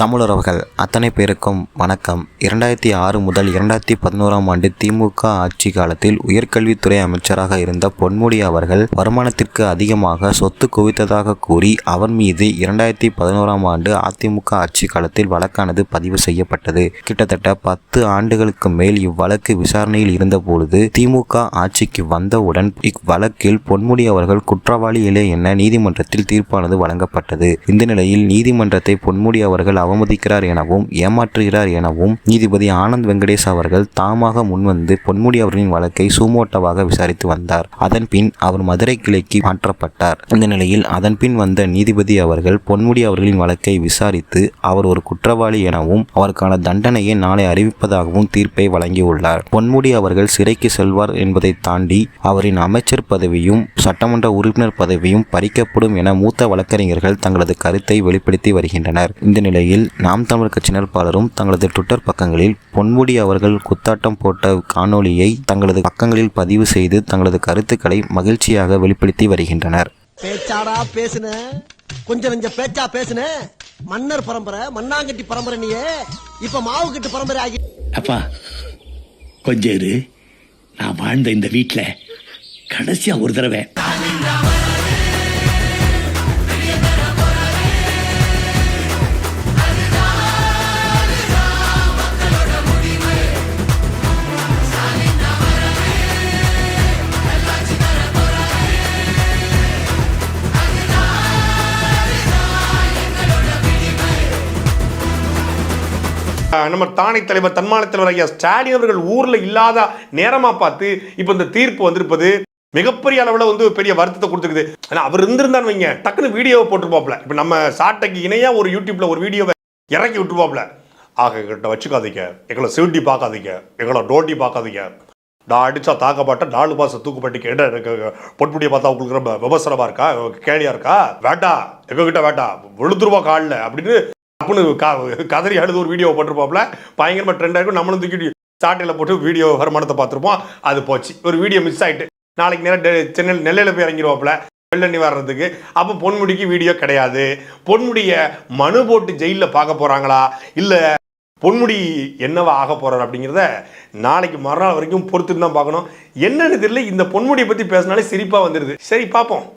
தமிழரவர்கள் அத்தனை பேருக்கும் வணக்கம். இரண்டாயிரத்தி ஆறு முதல் இரண்டாயிரத்தி பதினோராம் ஆண்டு திமுக ஆட்சி காலத்தில் உயர்கல்வித்துறை அமைச்சராக இருந்த பொன்முடி அவர்கள் வருமானத்திற்கு அதிகமாக சொத்து குவித்ததாக கூறி அவர் மீது இரண்டாயிரத்தி பதினோராம் ஆண்டு அதிமுக ஆட்சி காலத்தில் வழக்கானது பதிவு செய்யப்பட்டது. கிட்டத்தட்ட பத்து ஆண்டுகளுக்கு மேல் இவ்வழக்கு விசாரணையில் இருந்தபொழுது திமுக ஆட்சிக்கு வந்தவுடன் இவ்வழக்கில் பொன்முடி அவர்கள் குற்றவாளி இல்லை என நீதிமன்றத்தில் தீர்ப்பானது வழங்கப்பட்டது. இந்த நிலையில் நீதிமன்றத்தை பொன்முடி அவர்கள் அவமதிக்கிறார் எனவும் ஏமாற்றுகிறார் எனவும் நீதிபதி ஆனந்த் வெங்கடேஷ் அவர்கள் தாமாக முன்வந்து பொன்முடி அவர்களின் வழக்கை சூமோட்டவாக விசாரித்து வந்தார். அதன் பின் அவர் மதுரை கிளைக்கு மாற்றப்பட்டார். இந்த நிலையில் அதன் பின் வந்த நீதிபதி அவர்கள் பொன்முடி அவர்களின் வழக்கை விசாரித்து அவர் ஒரு குற்றவாளி எனவும் அவருக்கான தண்டனையை நாளை அறிவிப்பதாகவும் தீர்ப்பை வழங்கியுள்ளார். பொன்முடி அவர்கள் சிறைக்கு செல்வார் என்பதை தாண்டி அவரின் அமைச்சர் பதவியும் சட்டமன்ற உறுப்பினர் பதவியும் பறிக்கப்படும் என மூத்த வழக்கறிஞர்கள் தங்களது கருத்தை வெளிப்படுத்தி வருகின்றனர். இந்த நிலையில் நாம் தமிழர் கட்சியினர் பலரும் தங்களது ட்விட்டர் பக்கங்களில் பொன்முடி அவர்கள் குத்தாட்டம் போட்ட காணொளியை தங்களது பக்கங்களில் பதிவு செய்து தங்களது கருத்துக்களை மகிழ்ச்சியாக வெளிப்படுத்தி வருகின்றனர். பேச்சாடா பேசுன. கொஞ்சம் நெஞ்ச பேச்சா பேசுன. மன்னர் பரம்பரை மண்ணாங்கட்டி பரம்பரை நீயே. இப்ப மாவு கட்டு பரம்பரை ஆகி அப்பா கொஞ்சம் இரு. நான் வாழ்ந்த இந்த வீட்ல கடைசியா ஒரு தடவை. நம்ம தானை தலைவர் தன்மான தலைவர் ஐயா ஸ்டாலின் அவர்கள் ஊர்ல இல்லாத நேரமா பார்த்து இப்போ இந்த தீர்ப்பு வந்திருப்பது மிகப்பெரிய அளவில் வந்து பெரிய வருத்தத்தை கொடுத்துருக்குது ஏன்னா அவர் இருந்திருந்தான்னு வைங்க டக்குன்னு வீடியோவை போட்டுருப்பாப்ல இப்போ நம்ம சாட்டைக்கு இணையாக ஒரு யூடியூப்ல ஒரு வீடியோவை இறக்கி விட்டுருப்பாப்ல ஆக கிட்ட வச்சுக்காதீங்க. எங்களை சிவட்டி பார்க்காதீங்க. எங்களை டோட்டி பார்க்காதீங்க. நான் அடிச்சா தாக்கப்பட்ட நாலு மாதம் தூக்கப்பட்டு கேட்ட எனக்கு பொட்புடியை பார்த்தா உங்களுக்கு ரொம்ப விமர்சனமாக இருக்கா? கேடியாக இருக்கா? வேட்டா எங்ககிட்ட வேட்டா விழுந்துருவா காலில் அப்படின்னு அப்படின்னு கதறி அழுது ஒரு வீடியோ போட்டிருப்போம்ல பயங்கரமா ட்ரெண்டாக இருக்கும். நம்மளும் தூக்கி சாட்டையில் போட்டு வீடியோ வருமானத்தை பார்த்துருப்போம். அது போச்சு. ஒரு வீடியோ மிஸ் ஆகிட்டு நாளைக்கு நேரம் டெ- நெல்லையில் போய் இறங்கிடுவோம்ல வெள்ளண்ணி வர்றதுக்கு அப்போ பொன்முடிக்கு வீடியோ கிடையாது. பொன்முடிய மனு போட்டு ஜெயிலில் பார்க்க போகிறாங்களா இல்லை பொன்முடி என்னவா ஆக போகிறார் அப்படிங்கிறத நாளைக்கு மறுநாள் வரைக்கும் பொறுத்து தான் பார்க்கணும். என்னன்னு தெரியல. இந்த பொன்முடியை பற்றி பேசினாலே சிரிப்பாக வந்துடுது சரி பார்ப்போம்.